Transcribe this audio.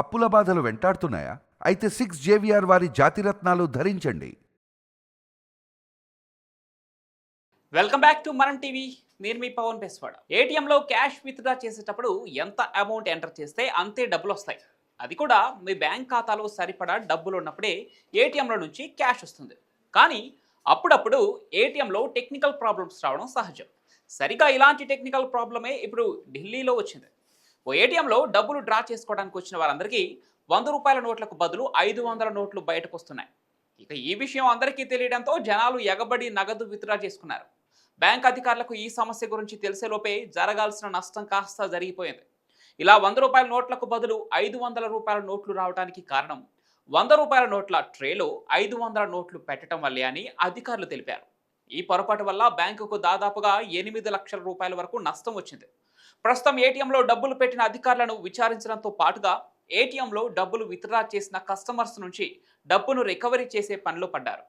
అప్పుల బాధలు వెంటాడుతున్నాయా? అయితే సిక్స్ జేవిఆర్ వారి జాతిరత్నాలు ధరించండి. Welcome back to Manam TV నేను మీ పవన్ బెస్వాడ. ఏటీఎంలో క్యాష్ విత్డ్రా చేసేటప్పుడు ఎంత అమౌంట్ ఎంటర్ చేస్తే అంతే డబ్బులు వస్తాయి. అది కూడా మీ బ్యాంక్ ఖాతాలో సరిపడా డబ్బులు ఉన్నప్పుడే ఏటీఎంలో నుంచి క్యాష్ వస్తుంది. కానీ అప్పుడప్పుడు ఏటీఎంలో టెక్నికల్ ప్రాబ్లమ్స్ రావడం సహజం. సరిగా ఇలాంటి టెక్నికల్ ప్రాబ్లమే ఇప్పుడు ఢిల్లీలో వచ్చింది. ఓ ఏటీఎంలో డబ్బులు డ్రా చేసుకోవడానికి వచ్చిన వారందరికీ వంద రూపాయల నోట్లకు బదులు ఐదు వందల నోట్లు బయటకు వస్తున్నాయి ఇక ఈ విషయం అందరికీ తెలియడంతో జనాలు ఎగబడి నగదు విత్డ్రా చేసుకున్నారు. బ్యాంక్ అధికారులకు ఈ సమస్య గురించి తెలిసేలోపే జరగాల్సిన నష్టం కాస్త జరిగిపోయింది. ఇలా వంద రూపాయల నోట్లకు బదులు ఐదు వందల రూపాయల నోట్లు రావడానికి కారణం వంద రూపాయల నోట్ల ట్రేలో ఐదు వందల నోట్లు పెట్టడం వల్లే అని అధికారులు తెలిపారు. ఈ పొరపాటు వల్ల బ్యాంకుకు దాదాపుగా ఎనిమిది లక్షల రూపాయల వరకు నష్టం వచ్చింది. ప్రస్తుతం ఏటీఎంలో డబ్బులు పెట్టిన అధికారులను విచారించడంతో పాటుగా ఏటీఎంలో డబ్బులు విత్డ్రా చేసిన కస్టమర్స్ నుంచి డబ్బును రికవరీ చేసే పనిలో పడ్డారు.